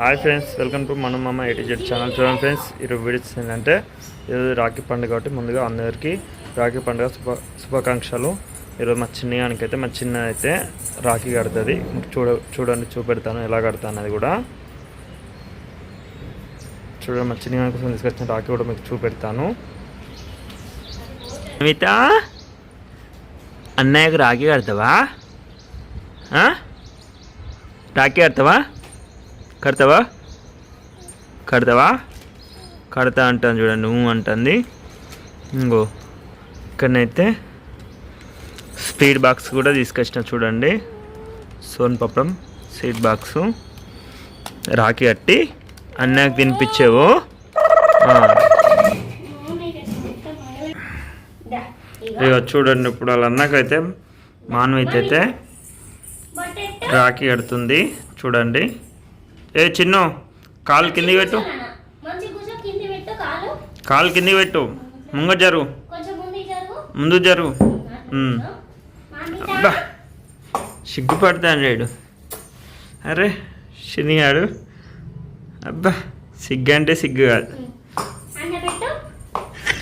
Hi friends welcome to మనం మామ eighty Z channel చూడండి ఫ్రెండ్స్ ఈరోజు వీడియోస్ ఏంటంటే ఈరోజు రాఖీ పండుగ కాబట్టి ముందుగా అందరికీ రాఖీ పండుగ శుభ శుభాకాంక్షలు. ఈరోజు మా చిన్నగానికి అయితే మా చిన్న అయితే రాఖీ కడుతుంది. చూడ చూడండి చూపెడతాను ఎలా కడతాను అది కూడా. చూడండి మా చిన్నగాని కోసం తీసుకొచ్చిన రాఖీ కూడా మీకు చూపెడతాను. మిగతా అన్నయ్యకు రాఖీ కడతావా? రాఖీ కడతావా? కడతావా? కడతావా? కడతా అంటాను చూడండి నువ్వు అంటుంది. ఇంకో ఇక్కడనైతే స్పీడ్ బాక్స్ కూడా తీసుకొచ్చిన చూడండి. Soan papdi sweet box. Rakhi కట్టి అన్నకు తినిపించేవు. ఇక చూడండి ఇప్పుడు వాళ్ళ అన్నకైతే మానవైతే అయితే రాఖీ కడుతుంది. చూడండి. ఏ చిన్ను కాలు కింది పెట్టు కాలు. కింది పెట్టు. ముంగ జరు. ముందు జరు. అబ్బా సిగ్గుపడతాను రేడు అరే శనిగాడు. అబ్బా సిగ్గు అంటే సిగ్గు కాదు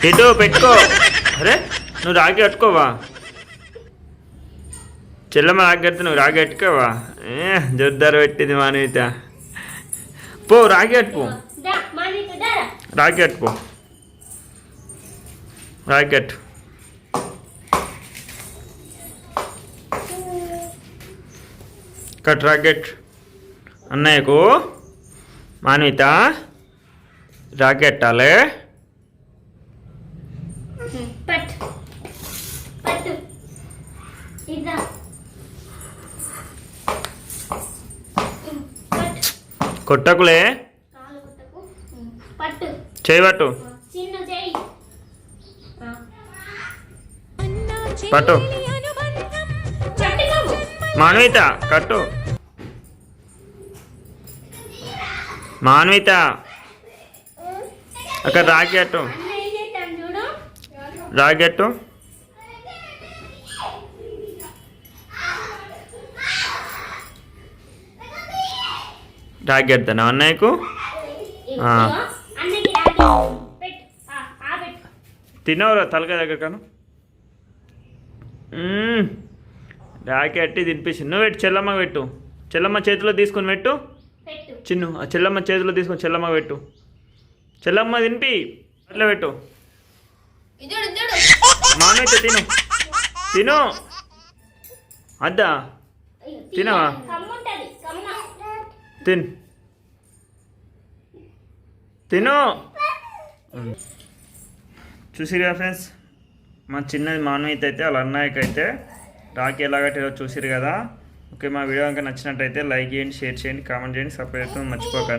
ఎటు పెట్టుకో. అరే నువ్వు రాగి కట్టుకోవా? చెల్లమ్మ రాగి కడితే నువ్వు రాగి కట్టుకోవా? ఏ జోర్దారు పెట్టింది మానవిత. పో దా రాగి కట్టుపో రాగి కట్టు కట్ రాకెట్ అన్నయ్యకు మాన్విత రాకెట్టాలే పట్ పట్టు. ఇదా కొట్టకులే? చేయబట్టు పట్టు. మాన్విత కట్టు. మాన్విత. అక్కడ రాకెట్టు అన్న అన్నయ్యకు? రాగి పెట్టు. తినవరా తలకాయ దగ్గర కాను. రాకెట్టి తినిపించి నువ్వు పెట్టు చెల్లమ్మ పెట్టు. చెల్లమ్మ చేతిలో తీసుకొని పెట్టు. చిన్ను ఆ చెల్లమ్మ చేతిలో తీసుకొని చెల్లమ్మ పెట్టు. చెల్లమ్మ తినిపి. అట్లా పెట్టు. మానైతే తిను. తిను. అద్దా. తినవా? తిన్. తిను. చూసిరుగా ఫ్రెండ్స్ మా చిన్నది మానవీత అయితే వాళ్ళ అన్నయ్యకి అయితే రాఖీ ఎలా కట్టారో చూసిరు కదా. ఓకే మా వీడియో కనుక నచ్చినట్టయితే లైక్ చేయండి షేర్ చేయండి కామెంట్ చేయండి సబ్స్క్రైబ్ మర్చిపోకండి.